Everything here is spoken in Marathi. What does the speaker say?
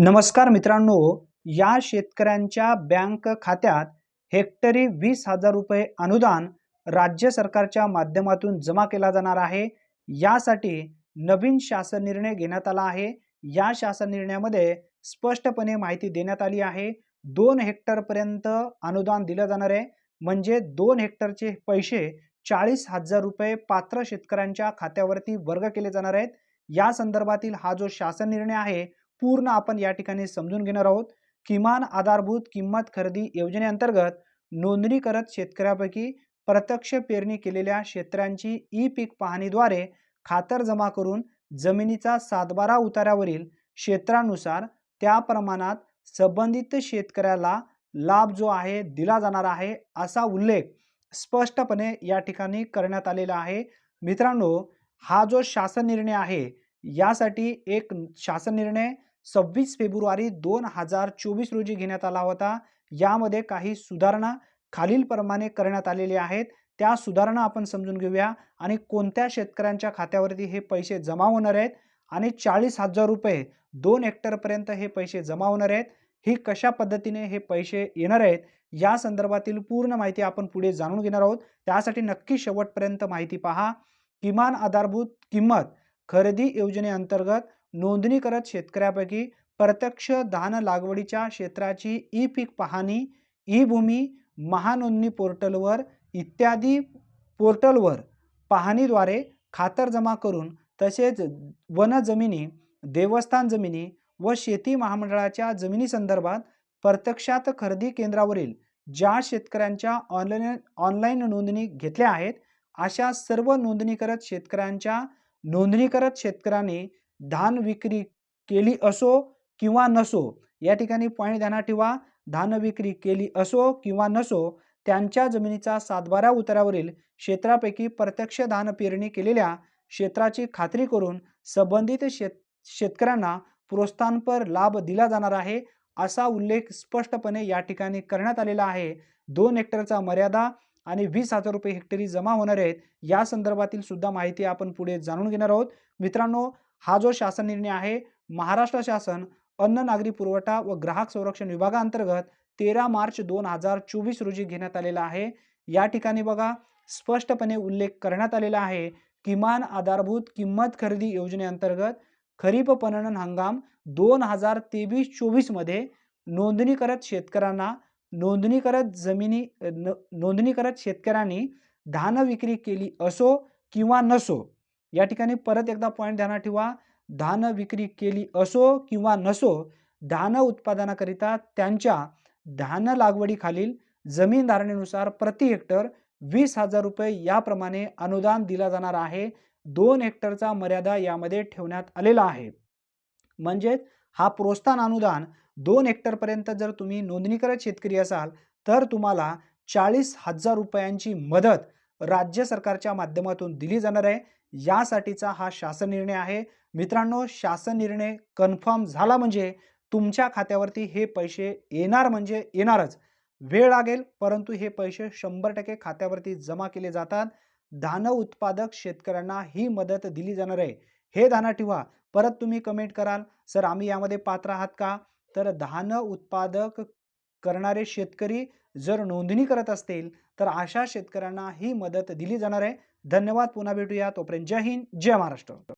नमस्कार मित्रांनो या शेतकऱ्यांच्या बँक खात्यात हेक्टरी वीस हजार रुपये अनुदान राज्य सरकारच्या माध्यमातून जमा केला जाणार आहे. यासाठी नवीन शासन निर्णय घेण्यात आला आहे. या शासन निर्णयामध्ये स्पष्टपणे माहिती देण्यात आली आहे. दोन हेक्टरपर्यंत अनुदान दिलं जाणार आहे. म्हणजे दोन हेक्टरचे पैसे चाळीस हजार रुपये पात्र शेतकऱ्यांच्या खात्यावरती वर्ग केले जाणार आहेत. या संदर्भातील हा जो शासन निर्णय आहे पूर्ण आपण या ठिकाणी समजून घेणार आहोत. किमान आधारभूत किंमत खरेदी योजनेअंतर्गत नोंदणी करत शेतकऱ्यापैकी प्रत्यक्ष पेरणी केलेल्या शेतकऱ्यांची ई पीक पाहणीद्वारे खातर जमा करून जमिनीचा सातबारा उतार्यावरील क्षेत्रानुसार त्या प्रमाणात संबंधित शेतकऱ्याला लाभ जो आहे दिला जाणार आहे असा उल्लेख स्पष्टपणे या ठिकाणी करण्यात आलेला आहे. मित्रांनो हा जो शासन निर्णय आहे यासाठी एक शासन निर्णय सव्वीस फेब्रुवारी दोन हजार चोवीस रोजी घेण्यात आला होता. यामध्ये काही सुधारणा खालीलप्रमाणे करण्यात आलेली आहेत. त्या सुधारणा आपण समजून घेऊया आणि कोणत्या शेतकऱ्यांच्या खात्यावरती हे पैसे जमा होणार आहेत आणि चाळीस हजार रुपये दोन हेक्टरपर्यंत हे पैसे जमा होणार आहेत. ही कशा पद्धतीने हे पैसे येणार आहेत या संदर्भातील पूर्ण माहिती आपण पुढे जाणून घेणार आहोत. त्यासाठी नक्की शेवटपर्यंत माहिती पहा. किमान आधारभूत किंमत खरेदी योजनेअंतर्गत नोंदणी करत शेतकऱ्यापैकी प्रत्यक्ष धान लागवडीच्या क्षेत्राची ई पीक पाहणी ई भूमी महानोंदणी पोर्टलवर इत्यादी पोर्टलवर पाहणीद्वारे खातर जमा करून तसेच वन जमिनी देवस्थान जमिनी व शेती महामंडळाच्या जमिनी संदर्भात प्रत्यक्षात खरेदी केंद्रावरील ज्या शेतकऱ्यांच्या ऑनलाईन ऑनलाईन नोंदणी घेतल्या आहेत अशा सर्व नोंदणी करत शेतकऱ्यांच्या नोंदणी करत शेतकऱ्यांनी धान विक्री केली असो किंवा नसो या ठिकाणी पॉईंट ध्यानात ठेवा. धान विक्री केली असो किंवा नसो त्यांच्या जमिनीचा सातबारा उतारावरील क्षेत्रापैकी प्रत्यक्ष धान पेरणी केलेल्या क्षेत्राची खात्री करून संबंधित शेत शेतकऱ्यांना प्रोत्साहनपर लाभ दिला जाणार आहे असा उल्लेख स्पष्टपणे या ठिकाणी करण्यात आलेला आहे. दोन हेक्टरचा मर्यादा आणि वीस हजार रुपये हेक्टरी जमा होणार आहेत या संदर्भातील सुद्धा माहिती आपण पुढे जाणून घेणार आहोत. मित्रांनो हा जो शासन निर्णय आहे महाराष्ट्र शासन अन्न नागरी पुरवठा व ग्राहक संरक्षण विभागाअंतर्गत तेरा मार्च दोन हजार चोवीस रोजी घेण्यात आलेला आहे. या ठिकाणी बघा स्पष्टपणे उल्लेख करण्यात आलेला आहे किमान आधारभूत किंमत खरेदी योजनेअंतर्गत खरीप पणन हंगाम दोन हजार तेवीस चोवीसमध्ये नोंदणी करत शेतकऱ्यांना नोंदणी करत जमिनी नोंदणी करत शेतकऱ्यांनी धान विक्री केली असो किंवा नसो या ठिकाणी परत एकदा पॉईंट ध्यानात ठेवा. धान विक्री केली असो किंवा नसो धान उत्पादनाकरिता त्यांच्या धान लागवडीखालील जमीन धारणेनुसार प्रति हेक्टर वीस हजार रुपये याप्रमाणे अनुदान दिला जाणार आहे. दोन हेक्टरचा मर्यादा यामध्ये ठेवण्यात आलेला आहे. म्हणजेच हा प्रोत्साहन अनुदान दोन हेक्टरपर्यंत जर तुम्ही नोंदणीकृत शेतकरी असाल तर तुम्हाला चाळीस हजार रुपयांची मदत राज्य सरकारच्या माध्यमातून दिली जाणार आहे. यासाठीचा हा शासन निर्णय आहे. मित्रांनो शासन निर्णय कन्फर्म झाला म्हणजे तुमच्या खात्यावरती हे पैसे येणार म्हणजे येणारच. वेळ लागेल परंतु हे पैसे शंभर टक्के खात्यावरती जमा केले जातात. धान उत्पादक शेतकऱ्यांना ही मदत दिली जाणार आहे. हे धाना ठेवा. परत तुम्ही कमेंट कराल. सर आम्ही यामध्ये पात्र आहात का? तर धान उत्पादक करणारे शेतकरी जर नोंदणी करत असतील तर अशा शेतकऱ्यांना ही मदत दिली जाणार आहे. धन्यवाद. पुन्हा भेटूया तोपर्यंत. जय हिंद. जय महाराष्ट्र.